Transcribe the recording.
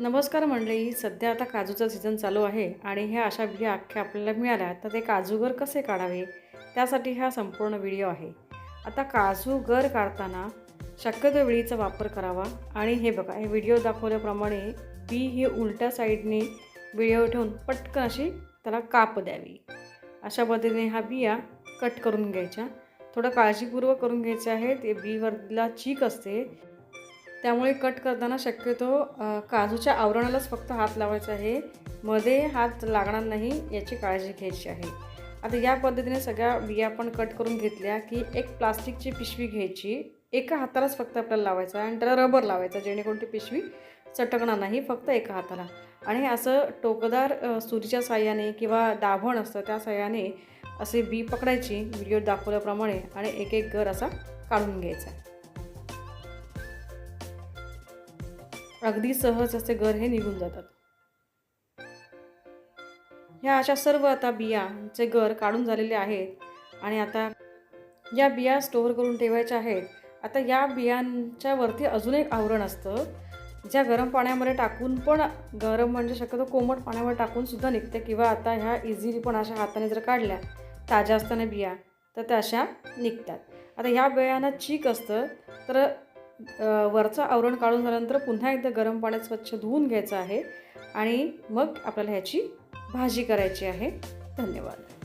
नमस्कार मंडळी सध्या आता काजूचा सीझन चालू आहे आणि ह्या अशा बिया अख्ख्या आपल्याला मिळाल्या तर ते काजूगर कसे काढावे? त्यासाठी हा संपूर्ण व्हिडिओ आहे. आता काजूगर काढताना शक्यतो वेळीचा वापर करावा आणि हे बघा हे व्हिडिओ दाखवल्याप्रमाणे बी हे उलट्या साईडने व्हिडिओ ठेवून पटकन अशी त्याला काप द्यावी. अशा पद्धतीने हा बिया कट करून घ्यायच्या. थोडं काळजीपूर्वक करून घ्यायचे आहे ते बीवरला चीक असते. त्यामुळे कट करताना शक्यतो काजूच्या आवरणालाच फक्त हात लावायचा आहे. मध्ये हात लागणार नाही याची काळजी घ्यायची आहे. आता या पद्धतीने सगळ्या बिया आपण कट करून घेतल्या की एक प्लास्टिकची पिशवी घ्यायची. एका हातालाच फक्त आपल्याला लावायचं आहे आणि त्याला रबर लावायचा जेणेकरून ती पिशवी चटकणार नाही फक्त एका हाताला. आणि असं टोकदार सुरीच्या साह्याने किंवा दाभण असतं त्या साह्याने असे बी पकडायची. व्हिडिओ दाखवल्याप्रमाणे आणि एक एक घर असा काढून घ्यायचा अगदी सहज असे घर हे निघून जातात. ह्या अशा सर्व आता बियांचे घर काढून झालेले आहेत आणि आता या बिया स्टोअर करून ठेवायच्या आहेत. आता या बियांच्या वरती अजून एक आवरण असतं ज्या गरम पाण्यामध्ये टाकून पण गरम म्हणजे शक्यतो कोमट पाण्यावर टाकून सुद्धा निघते किंवा आता ह्या इझिली पण अशा हाताने जर काढल्या ताज्या असताना बिया तर त्या अशा निघतात. आता ह्या बियांना चीक असतं तर वरचं आवरण काढून झाल्यानंतर पुन्हा एकदा गरम पाण्यात स्वच्छ धुवून घ्यायचं आहे. आणि मग आपल्याला ह्याची भाजी करायची आहे. धन्यवाद.